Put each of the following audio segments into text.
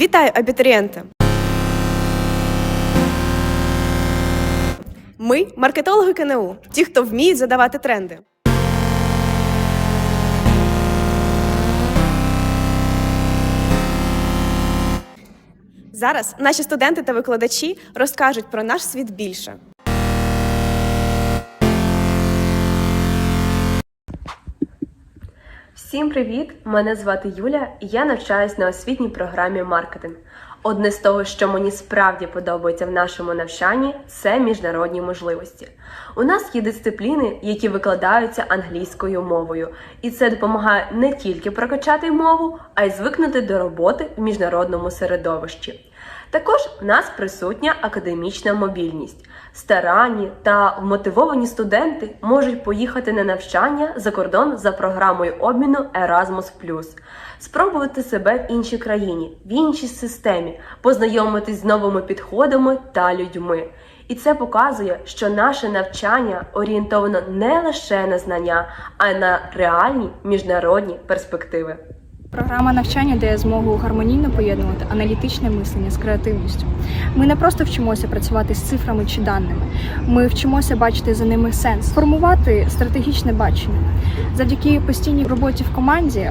Вітаю, абітурієнти! Ми маркетологи КНУ, ті, хто вміють задавати тренди. Зараз наші студенти та викладачі розкажуть про наш світ більше. Всім привіт! Мене звати Юля, і я навчаюсь на освітній програмі маркетинг. Одне з того, що мені справді подобається в нашому навчанні, це міжнародні можливості. У нас є дисципліни, які викладаються англійською мовою, і це допомагає не тільки прокачати мову, а й звикнути до роботи в міжнародному середовищі. Також в нас присутня академічна мобільність. Старанні та вмотивовані студенти можуть поїхати на навчання за кордон за програмою обміну Erasmus+, спробувати себе в іншій країні, в іншій системі, познайомитись з новими підходами та людьми. І це показує, що наше навчання орієнтовано не лише на знання, а й на реальні міжнародні перспективи. Програма навчання дає змогу гармонійно поєднувати аналітичне мислення з креативністю. Ми не просто вчимося працювати з цифрами чи даними, ми вчимося бачити за ними сенс, формувати стратегічне бачення. Завдяки постійній роботі в команді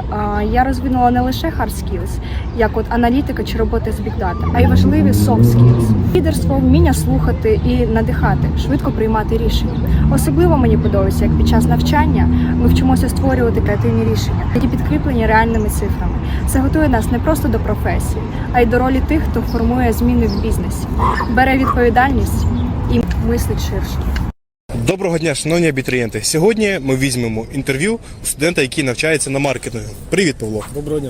я розвинула не лише hard skills, як от аналітика чи робота з data, а й важливі soft skills. Лідерство, вміння слухати і надихати, швидко приймати рішення. Особливо мені подобається, як під час навчання ми вчимося створювати креативні рішення, які підкріплені реальними цифрами. Це готує нас не просто до професії, а й до ролі тих, хто формує зміни в бізнесі, бере відповідальність і мислить ширше. Доброго дня, шановні абітурієнти. Сьогодні ми візьмемо інтерв'ю у студента, який навчається на маркетингу. Привіт, Павло. Доброго дня.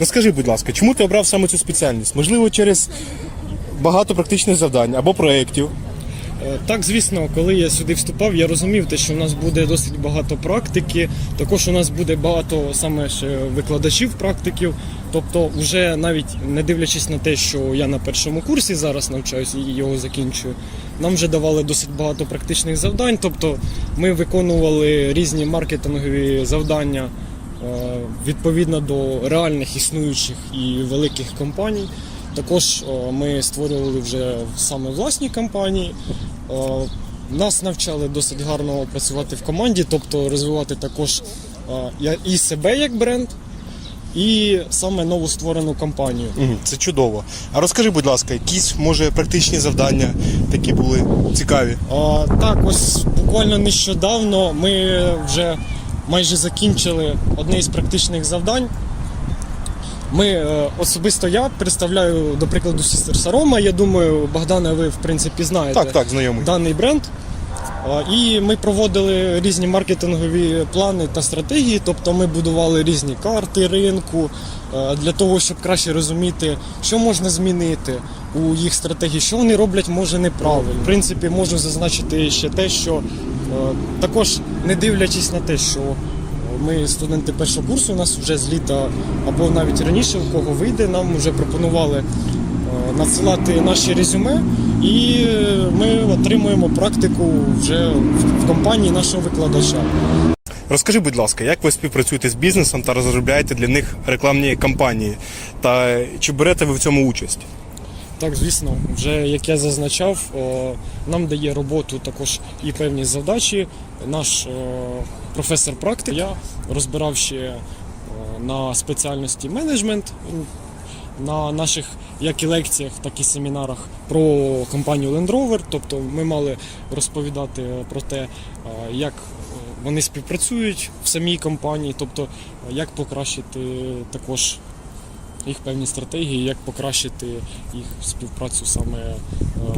Розкажи, будь ласка, чому ти обрав саме цю спеціальність? Можливо, через багато практичних завдань або проєктів. Е, Так, звісно, коли я сюди вступав, я розумів те, що у нас буде досить багато практики. Також у нас буде багато саме ж викладачів практиків. Тобто, вже навіть не дивлячись на те, що я на першому курсі зараз навчаюся і його закінчую, нам вже давали досить багато практичних завдань. Тобто ми виконували різні маркетингові завдання е, відповідно до реальних існуючих і великих компаній. Також е, ми створювали вже саме власні компанії. Е, Нас навчали досить гарно працювати в команді, тобто розвивати також е, я- і себе як бренд, і саме нову створену компанію. Це чудово. А розкажи, будь ласка, якісь може практичні завдання такі були цікаві. А, так, ось буквально нещодавно ми вже майже закінчили одне із практичних завдань. Ми е, особисто я представляю, до прикладу, Сістер Сарома. Я думаю, Богдане, ви в принципі знаєте Так, так, знайомий. даний бренд. І ми проводили різні маркетингові плани та стратегії, тобто ми будували різні карти ринку е, для того, щоб краще розуміти, що можна змінити у їх стратегії, що вони роблять може неправильно. В принципі, можу зазначити ще те, що е, також не дивлячись на те, що ми студенти першого курсу, у нас вже з літа або навіть раніше, у кого вийде, нам вже пропонували е, надсилати наші резюме, і е, ми отримуємо практику вже в в компанії нашого викладача. Розкажи, будь ласка, як ви співпрацюєте з бізнесом та розробляєте для них рекламні кампанії? Та чи берете ви в цьому участь? Так, звісно, вже як я зазначав, нам дає роботу також і певні завдачі. Наш о, професор практик, я розбирав ще о, на спеціальності менеджмент на наших як і лекціях, так і семінарах про компанію Land Rover. Тобто ми мали розповідати про те, е, як е, вони співпрацюють в самій компанії, тобто е, як покращити також їх певні стратегії, як покращити їх співпрацю саме е,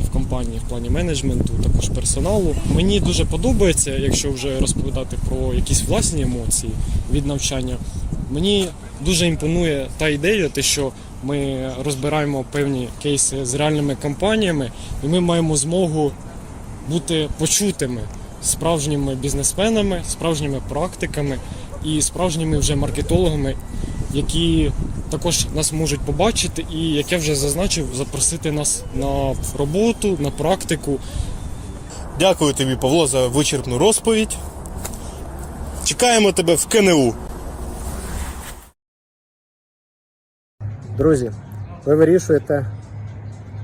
в компанії в плані менеджменту, також персоналу. Мені дуже подобається, якщо вже розповідати про якісь власні емоції від навчання. Мені дуже імпонує та ідея, те, що ми розбираємо певні кейси з реальними компаніями, і ми маємо змогу бути почутими справжніми бізнесменами, справжніми практиками і справжніми вже маркетологами, які також нас можуть побачити, і як я вже зазначив, запросити нас на роботу, на практику. Дякую тобі, Павло, за вичерпну розповідь. Чекаємо тебе в КНУ. Друзі, ви вирішуєте,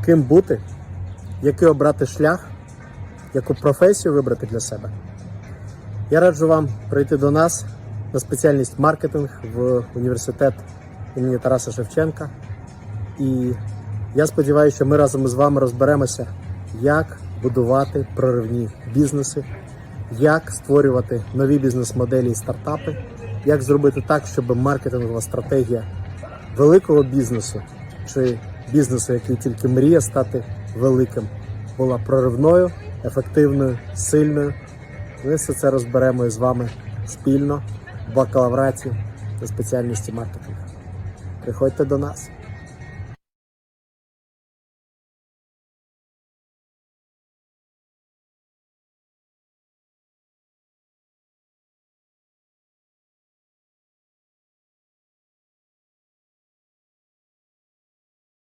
ким бути, який обрати шлях, яку професію вибрати для себе. Я раджу вам прийти до нас на спеціальність маркетинг в університет імені Тараса Шевченка. І я сподіваюся, що ми разом із вами розберемося, як будувати проривні бізнеси, як створювати нові бізнес-моделі і стартапи, як зробити так, щоб маркетингова стратегія великого бізнесу чи бізнесу, який тільки мріє стати великим, була проривною, ефективною, сильною. Ми все це розберемо із вами спільно бакалавраті за спеціальності маркетинг. Приходьте до нас.